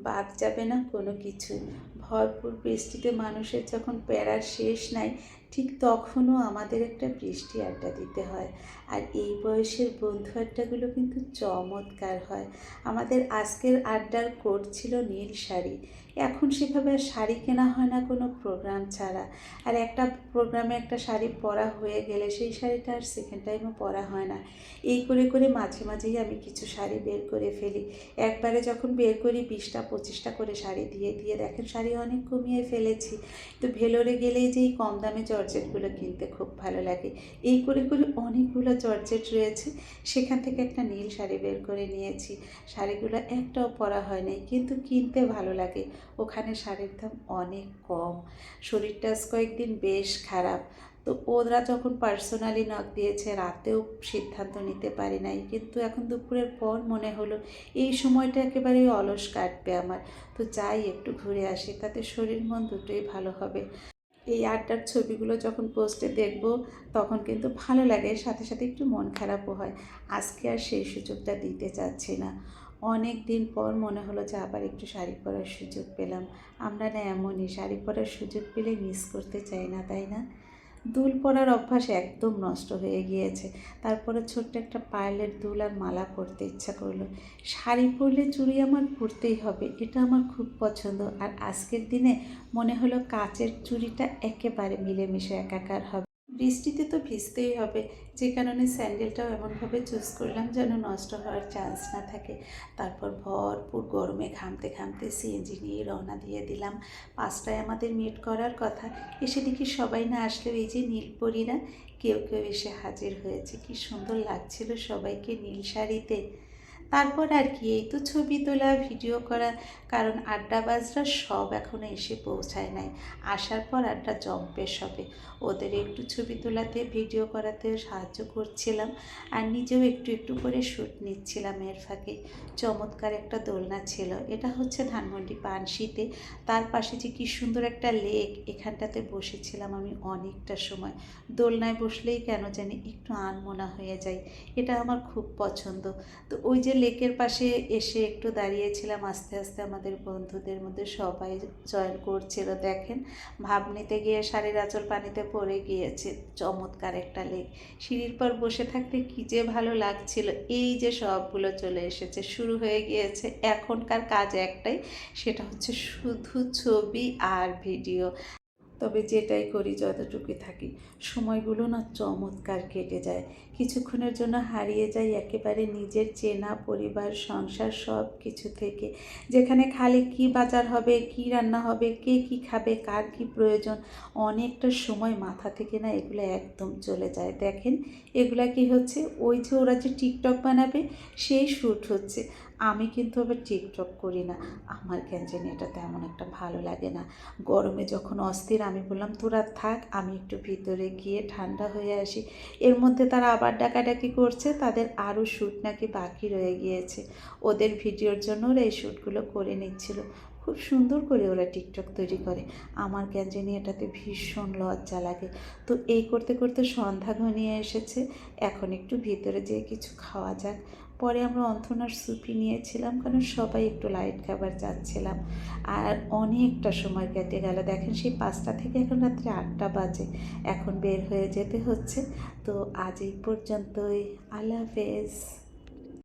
বাদ যাবে না কোনো কিছু ভরপুর বৃষ্টিতে মানুষের যখন প্যারা শেষ নাই ঠিক তখনও আমাদের একটা বৃষ্টি আড্ডা দিতে হয়। আর এই বয়সের বন্ধু আড্ডাগুলো কিন্তু চমৎকার হয়। আমাদের আজকের আড্ডার কোড ছিল নীল শাড়ি। এখন সেভাবে আর শাড়ি কেনা হয় না কোনো প্রোগ্রাম ছাড়া। আর একটা প্রোগ্রামে একটা শাড়ি পরা হয়ে গেলে সেই শাড়িটা আর সেকেন্ড টাইমও পরা হয় না। এই করে করে মাঝে মাঝেই আমি কিছু শাড়ি বের করে ফেলি। একবারে যখন বের করি বিশটা, পঁচিশটা করে শাড়ি দিয়ে দিয়ে দেখেন শাড়ি অনেক কমিয়ে ফেলেছি। তো ভেলোরে গেলেই যে এই কম দামে জর্জেটগুলো কিনতে খুব ভালো লাগে। এই করে করে অনেকগুলো জর্জেট রয়েছে। সেখান থেকে একটা নীল শাড়ি বের করে নিয়েছি। শাড়িগুলো একটাও পরা হয় নাই, কিন্তু কিনতে ভালো লাগে। ওখানে শাড়ির দাম অনেক কম। শরীরটা কয়েকদিন বেশ খারাপ। তো ওরা যখন পার্সোনালি নক দিয়েছে, রাতেও সিদ্ধান্ত নিতে পারি নাই। কিন্তু এখন দুপুরের পর মনে হলো, এই সময়টা একেবারেই অলস কাটবে আমার। তো যাই, একটু ঘুরে আসি, তাতে শরীর মন দুটোই ভালো হবে। এই আড্ডার ছবিগুলো যখন পোস্টে দেখব, তখন কিন্তু ভালো লাগে। সাথে সাথে একটু মন খারাপও হয়। আজকে আর সেই সুযোগটা দিতে চাচ্ছি না। অনেক দিন পর মনে হলো যে আবার একটু শাড়ি পরার সুযোগ পেলাম। আমরা না এমনই, শাড়ি পরার সুযোগ পেলে মিস করতে চাই না, তাই না? দুল পরার অভ্যাস একদম নষ্ট হয়ে গিয়েছে। তারপরে ছোট্ট একটা পায়েলের দুল আর মালা পরতে ইচ্ছা করল। শাড়ি পরলে চুড়ি আমার পরতেই হবে, এটা আমার খুব পছন্দ। আর আজকের দিনে মনে হলো কাচের চুড়িটা একেবারে মিলেমিশে একাকার হবে। বৃষ্টিতে তো ভিজতেই হবে। যে কারণে স্যান্ডেলটাও এমনভাবে চুজ করলাম যেন নষ্ট হওয়ার চান্স না থাকে। তারপর ভরপুর গরমে ঘামতে ঘামতে সিএনজি নিয়ে রওনা দিয়ে দিলাম। পাঁচটায় আমাদের মিট করার কথা। এসে দেখি সবাই না আসলেও এই যে নীলপরীরা, কেউ কেউ এসে হাজির হয়েছে। কি সুন্দর লাগছিল সবাইকে নীল শাড়িতে। তারপর আর কি, এই তো ছবি তোলা ভিডিও করা, কারণ আড্ডাবাজরা সব এখনও এসে পৌঁছায় নাই। আসার পর আড্ডা জম্পেশ হবে ওদের একটু ছবি তোলাতে ভিডিও করাতে সাহায্য করছিলাম আর নিজেও একটু একটু করে শ্যুট নিচ্ছিলাম এর ফাঁকে। চমৎকার একটা দোলনা ছিল। এটা হচ্ছে ধানমন্ডি পানশিতে তার পাশে যে কি সুন্দর একটা লেক এখানটাতে বসেছিলাম আমি অনেকটা সময়। দোলনায় বসলেই কেন জানি একটু আনমনা হয়ে যায় এটা আমার খুব পছন্দ। তো ওই যে লেকের পাশে এসে একটু দাঁড়িয়েছিলাম। আস্তে আস্তে আমাদের বন্ধুদের মধ্যে সবাই জয়েন করছিল, দেখেন। ভাব নিতে গিয়ে শাড়ির আঁচল পানিতে পড়ে গিয়েছে। চমৎকার একটা লেক সিঁড়ির পর বসে থাকতে কী যে ভালো লাগছিল। এই যে সবগুলো চলে এসেছে, শুরু হয়ে গিয়েছে এখনকার কাজ একটাই, সেটা হচ্ছে শুধু ছবি আর ভিডিও তবে যেটাই করি যতটুকু থাকি। সময়গুলো না চমৎকার কেটে যায়। কিছুক্ষণের জন্য হারিয়ে যাই একেবারে নিজের চেনা, পরিবার, সংসার সব কিছু থেকে। যেখানে খালি কি বাজার হবে, কি রান্না হবে, কে কি খাবে, কার কি প্রয়োজন, অনেকটা সময় মাথা থেকে না এগুলো একদম চলে যায়। দেখেন, এগুলা কি হচ্ছে? ওই যে ওরা যে টিকটক বানাবে, সেই শ্যুট হচ্ছে। আমি কিন্তু আবার টিকটক করি না। আমার কেন জানি এটা তেমন একটা ভালো লাগে না। গরমে যখন অস্থির, আমি বললাম, তোরা থাক, আমি একটু ভিতরে গিয়ে ঠান্ডা হয়ে আসি। এর মধ্যে তারা আবার ডাকাডাকি করছে, তাদের আরও শ্যুট নাকি বাকি রয়ে গিয়েছে। ওদের ভিডিওর জন্য ওরা এই শ্যুটগুলো করে নিচ্ছিল। খুব সুন্দর করে ওরা টিকটক তৈরি করে। আমার কেন জানি এটাতে ভীষণ লজ্জা লাগে। তো এই করতে করতে সন্ধ্যা ঘনিয়ে এসেছে। এখন একটু ভিতরে যেয়ে কিছু খাওয়া যাক। পরে আমরা অন্থনার সুপি নিয়েছিলাম, কারণ সবাই একটু লাইট খাবার চাচ্ছিলাম। আর অনেকটা সময় কেটে গেল। দেখেন সেই পাঁচটা থেকে এখন রাত্রে আটটা বাজে। এখন বের হয়ে যেতে হচ্ছে। তো আজ এই পর্যন্তই। আল্লাহ হাফেজ।